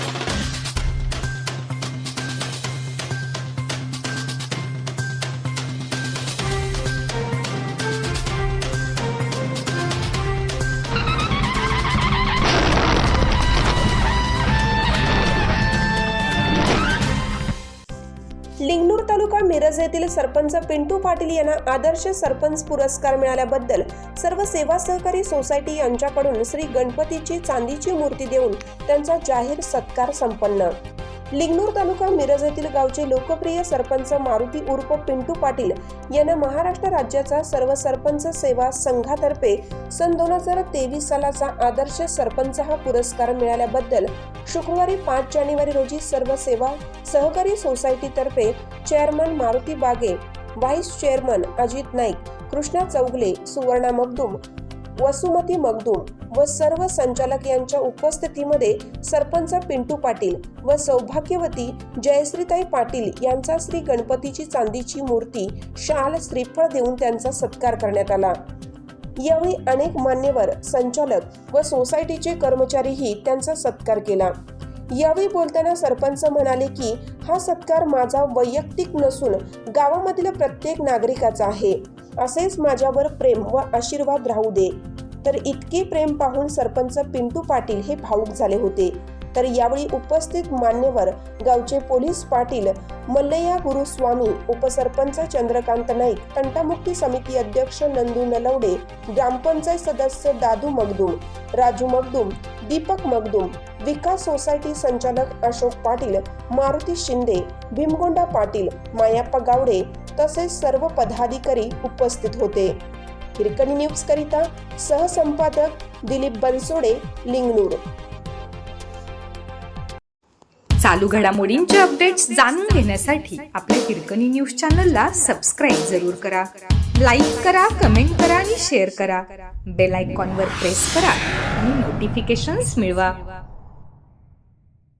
लिंगनूर तालुका मिरज येथील सरपंच पिंटू पाटील यांना आदर्श सरपंच पुरस्कार मिळाल्याबद्दल सर्व सेवा सहकारी सोसायटी यांच्याकडून श्री गणपतीची चांदीची मूर्ती देऊन त्यांचा जाहीर सत्कार संपन्न. लिंगनूर तालुका मिरज येथील गावचे लोकप्रिय सरपंच मारुती उर्फ पिंटू पाटील यांना महाराष्ट्र राज्याचा सर्व सरपंच सेवा संघातर्फे सन दोन हजार तेवीस सालाचा आदर्श सरपंच हा पुरस्कार मिळाल्याबद्दल शुक्रवारी पाच जानेवारी रोजी सर्व सेवा सहकारी सोसायटीतर्फे chairman Maruti Bage vice chairman Ajit Naik Krishna Chougule Suvarna Magdum Vasumati Magdum व सर्व संचालक यांच्या उपस्थितीमध्ये सरपंच पिंटू पाटील व सौभाग्यवती जयश्रीताई पाटील यांचा श्री गणपतीची चांदीची मूर्ती शाल श्रीफळ देऊन त्यांचा सत्कार करण्यात आला. यावेळी अनेक मान्यवर संचालक व सोसायटीचे कर्मचारीही त्यांचा सत्कार केला. यावेळी बोलताना सरपंच म्हणाले की हा सत्कार माझा वैयक्तिक नसून गावामधील प्रत्येक नागरिकाचा आहे. असेच माझ्यावर प्रेम व आशीर्वाद राहू दे. तर इतके प्रेम पाहून सरपंच पिंटू पाटील हे भाऊक झाले होते. तर यावेळी उपस्थित मान्यवर गावचे पोलीस पाटील मल्लया गुरुस्वामी उपसरपंच चंद्रकांत नाईक तंटामुक्ती समिती अध्यक्ष नंदू नलवडे ग्रामपंचायत सदस्य दादू मगदूम राजू मगदूम दीपक मगदूम विकास सोसायटी संचालक अशोक पाटील मारुती शिंदे भीमगोंडा पाटील मायाप्पा गावडे तसेच सर्व पदाधिकारी उपस्थित होते. हिरकणी न्यूज करिता सहसंपादक दिलीप बनसोडे लिंगनूर. चालू घडामोडींचे अपडेट्स जाणून घेण्यासाठी आपल्या हिरकणी न्यूज चॅनलला सबस्क्राईब जरूर करा. लाईक करा कमेंट करा आणि शेअर करा. बेल आयकॉनवर प्रेस करा आणि नोटिफिकेशन्स मिळवा.